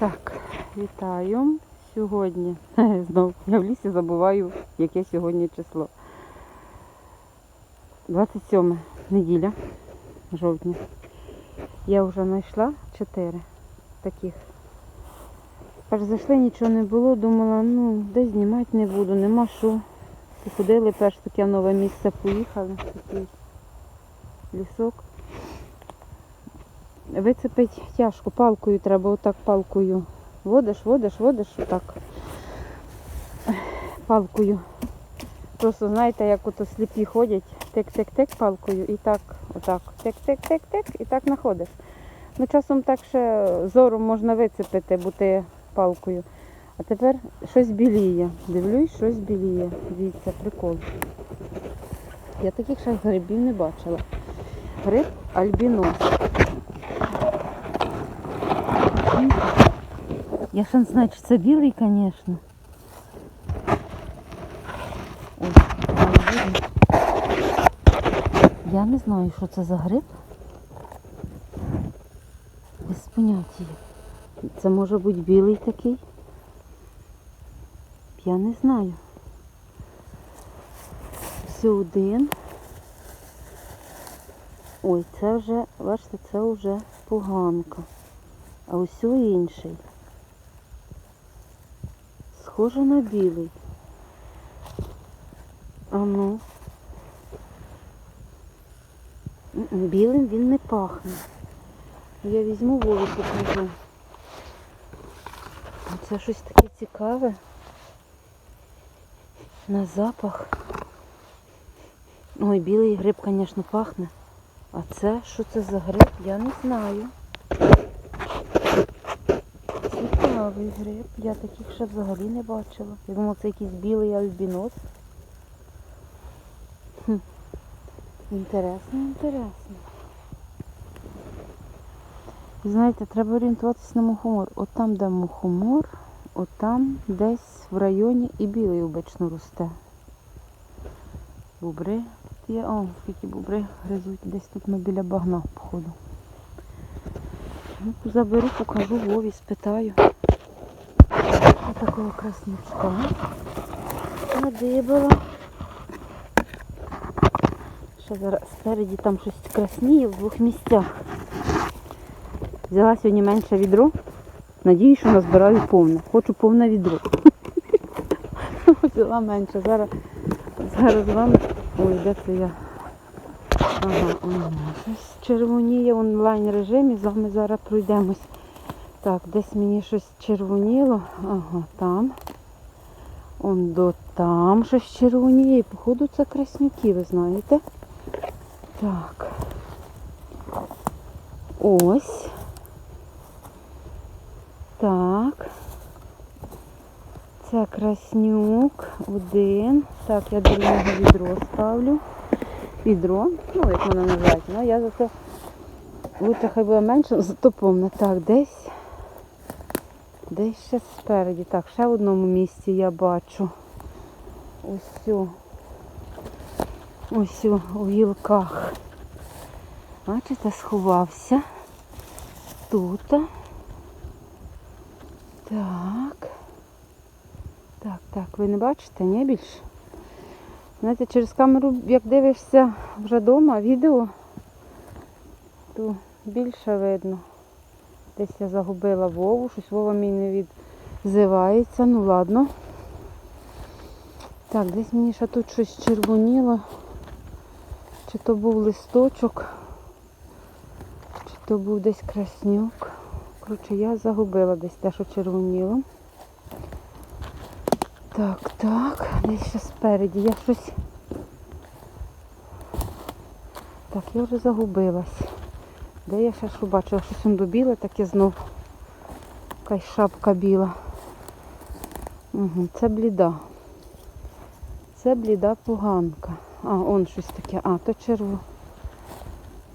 Так, вітаю. Сьогодні. Знов я в лісі забуваю, яке сьогодні число. 27 неділя жовтня. Я вже знайшла 4 таких. Перш зайшли, нічого не було, думала, ну, де знімати не буду, нема що. Походили перш таке нове місце, поїхали. Такий лісок. Вицепить тяжко, палкою треба, отак палкою. Водиш, водиш, водиш, отак. Палкою. Просто знаєте, як ото сліпі ходять, тик-тик-тик палкою і так, отак, тик-тик-тик-тик, і так знаходиш. Ну, часом так ще зором можна вицепити, бути палкою. А тепер щось біліє. Дивлюсь, щось біліє. Дивіться, прикол. Я таких ще грибів не бачила. Гриб альбінос. Я ще не знаю, чи це білий, звісно. Я не знаю, що це за гриб. Без поняття. Це може бути білий такий. Я не знаю. Все один. Ой, це вже, бачите, це вже поганка. А ось інший. Схоже на білий. А ну. Білим він не пахне. Я візьму Вові покажу. Це щось таке цікаве. На запах. Ой, білий гриб, звісно, пахне. А це, що це за гриб, я не знаю. Цікавий гриб. Я таких ще взагалі не бачила. Я думала, це якийсь білий альбінос. Хм. Інтересно, інтересно. Знаєте, треба орієнтуватися на мухомор. От там, де мухомор, от там десь в районі і білий обично росте. Бубри тут є. О, скільки бубри гризуть. Десь тут ми біля багна, походу. Ну, заберу, покажу Вові, спитаю. Такого краснючка. Надибала. Ще зараз спереді там щось красніє в двох місцях. Взяла сьогодні менше відро. Надію, що назбираю повне. Хочу повне відро. Взяла менше. Зараз, зараз вам. Ой, де це я? Ага, ага. Червоніє в онлайн режимі, з вами зараз пройдемось. Так, десь мені щось червоніло. Ага, там. Он до там щось червоніє. Походу це краснюки, ви знаєте. Так. Ось. Так. Це краснюк. Один. Так, я до нього відро ставлю. Відро. Ну, як воно називається. Ну, я зато лучше хай буде менше, зато повне. Так, десь. Десь ще спереді. Так, ще в одному місці я бачу. Ось. Ось у гілках. Бачите, сховався. Тут. Так. Так, так, ви не бачите, ні більше? Знаєте, через камеру, як дивишся вже вдома відео, то більше видно. Десь я загубила Вову, щось Вова мій не відзивається, ну ладно. Так, десь мені ще тут щось червоніло. Чи то був листочок, чи то був десь краснюк. Коротше, я загубила десь те, що червоніло. Так, так, десь ще спереді. Я щось... Так, я вже загубилась. Де я ще що бачила? Щось он біле таке знов. Якась шапка біла. Угу, це бліда. Це бліда поганка. А, он щось таке. А, то черво...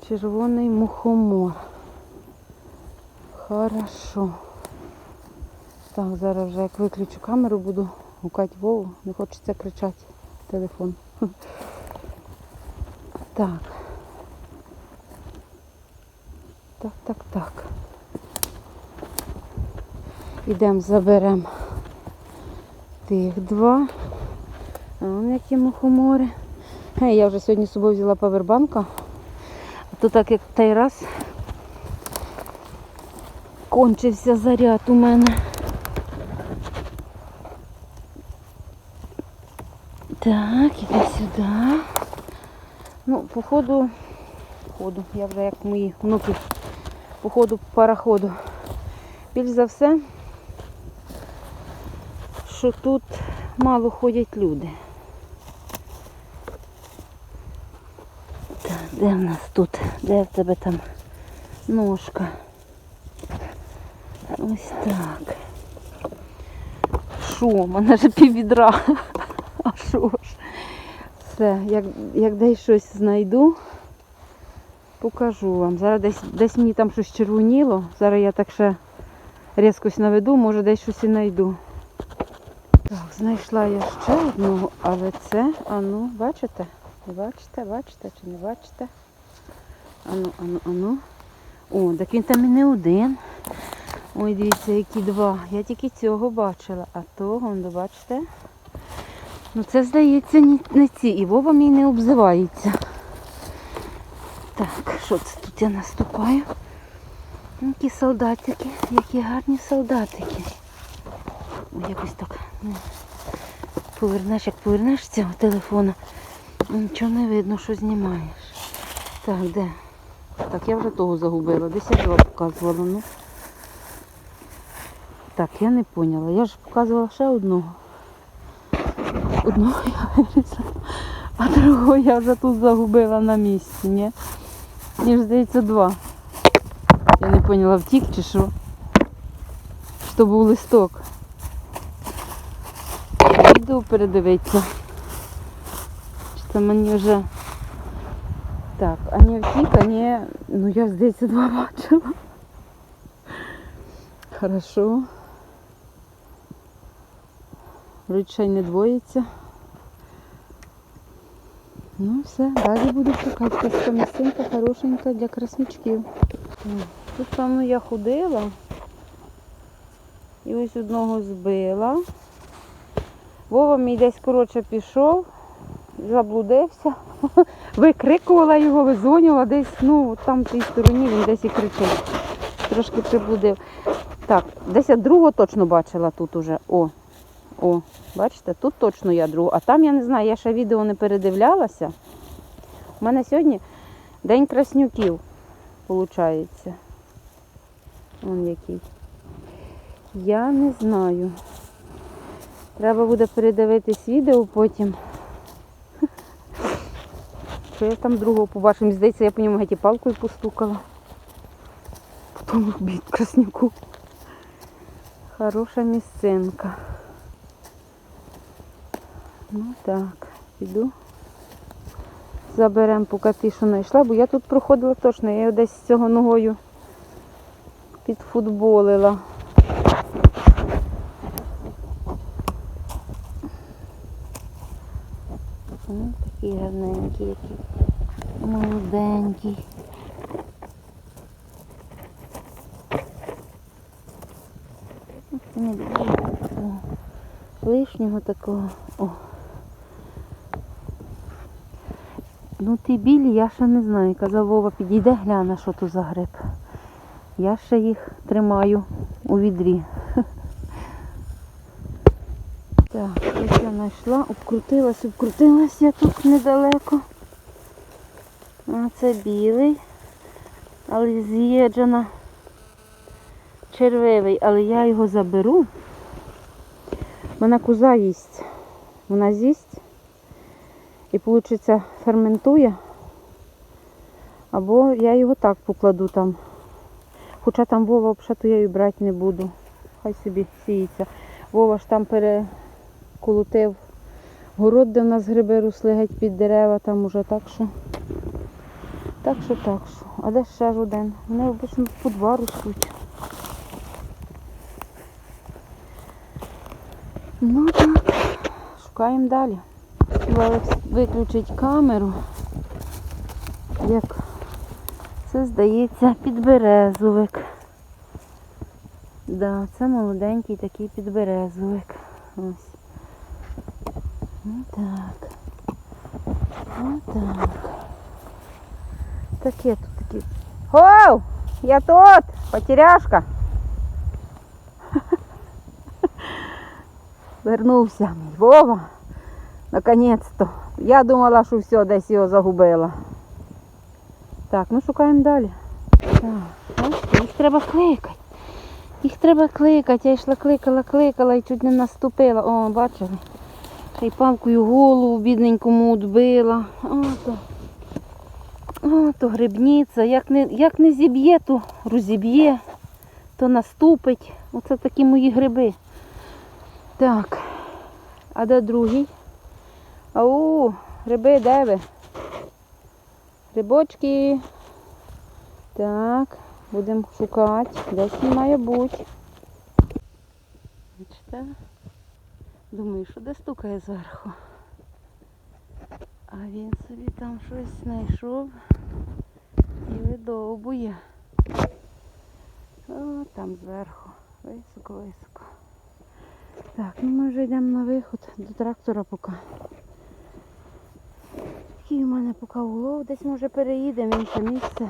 червоний мухомор. Хорошо. Так, зараз вже як виключу камеру, буду гукати Вову. Не хочеться кричати телефон. Так. Так, так, так. Ідемо заберемо тих два. А вон які мухомори. Гей, я вже сьогодні з собою взяла павербанка. А то так як той раз кончився заряд у мене. Так, іди сюди. Ну, походу, походу, я вже як мої внуки, походу пароходу. Більш за все, що тут мало ходять люди. Так, де в нас тут? Де в тебе там ножка? Ось так. Що? У мене ж піввідра. А що ж? Все, як, як десь щось знайду, покажу вам. Зараз десь, десь мені там щось червоніло. Зараз я так ще різкось наведу, може десь щось і знайду. Так, знайшла я ще одного, але це, ану, бачите? Бачите, бачите чи не бачите? Ану, ану, ану. О, так він там і не один. Ой, дивіться, які два. Я тільки цього бачила, а того, он, бачите? Ну це, здається, не ці. І Вова мій не обзивається. Так, що це тут я наступаю? Ну, Які солдатики, які гарні солдатики. Якось так. ну, Повернеш, як повернеш цього телефона, нічого не видно, що знімаєш. Так, де? Так, я вже того загубила. Десь я два показувала, ну. Так, я не поняла. Я ж показувала ще одного. Одного я вирізала, а другого я вже тут загубила на місці, ні? Ж здається два. Я не поняла, втік чи що. Що був листок. Відео передивитися. Чи це мені вже. Так, а не втік, а не. Ну я здається два бачила. Хорошо. Вроді ще й не двоїться. Ну все, далі буду шукати така місцинка хорошенька для красничків. Тут певно я ходила. І ось одного збила. Вова мій десь коротше пішов, заблудився. Викрикувала його, визвонювала десь, ну, там в тій стороні він десь і кричить. Трошки приблудив. Так, десь я другого точно бачила тут уже. О, о, бачите, тут точно я другу. А там я не знаю, я ще відео не передивлялася. У мене сьогодні день краснюків, виходить. Вон який. Я не знаю. Треба буде передивитись відео потім. Що я там другого побачив? Мені Здається, я по ньому геть палкою постукала. По тому бід краснюку. Хороша місцинка. Ну так, піду. Заберемо поки ті, що знайшла, бо я тут проходила точно, я його десь з цього ногою підфутболила. Ну, такі гарненькі, які молоденькі. Не лишнього такого. О. Ну ті білі я ще не знаю. Казав Вова, підійде, гляне, що то за гриб. Я ще їх тримаю у відрі. Так, ось я знайшла, обкрутилась, обкрутилась я тут недалеко. А це білий, але з'їджена червивий, але я його заберу. Мене куза їсть. Вона з'їсть і, виходить, ферментує. Або я його так покладу там. Хоча там Вова взагалі я її брати не буду. Хай собі сіється. Вова ж там переколотив город, де в нас гриби росли геть під дерева, там уже так що. Так що, так що. А де ще ж один? Вони обично по два ростуть. Ну так, шукаємо далі. Валекс виключить камеру. Як це здається підберезовик. Да, це молоденький такий підберезовик. Ось. Отак. Отак. Таке тут такі. Хоу! Я тут! Потеряшка! Вернувся мій Вова. Наконець-то. Я думала, що все, десь його загубила. Так, ну шукаємо далі. Так, бачите, їх треба кликати. Їх треба кликати. Я йшла кликала, кликала і чуть не наступила. О, бачили? Ще й палкою голову бідненькому відбила. Ото. Ото грибниця. Як не, як не зіб'є, то розіб'є, то наступить. Оце такі мої гриби. Так. А де другий? Ау, гриби, де ви? Грибочки. Так, будемо шукати. Десь він має бути. Бачите? Думаю, що де стукає зверху. А він собі там щось знайшов і видовбує. О, там зверху. Високо, високо. Так, ну ми вже йдемо на виход до трактора поки. Такий у мене поки улов, десь може переїдемо в інше місце.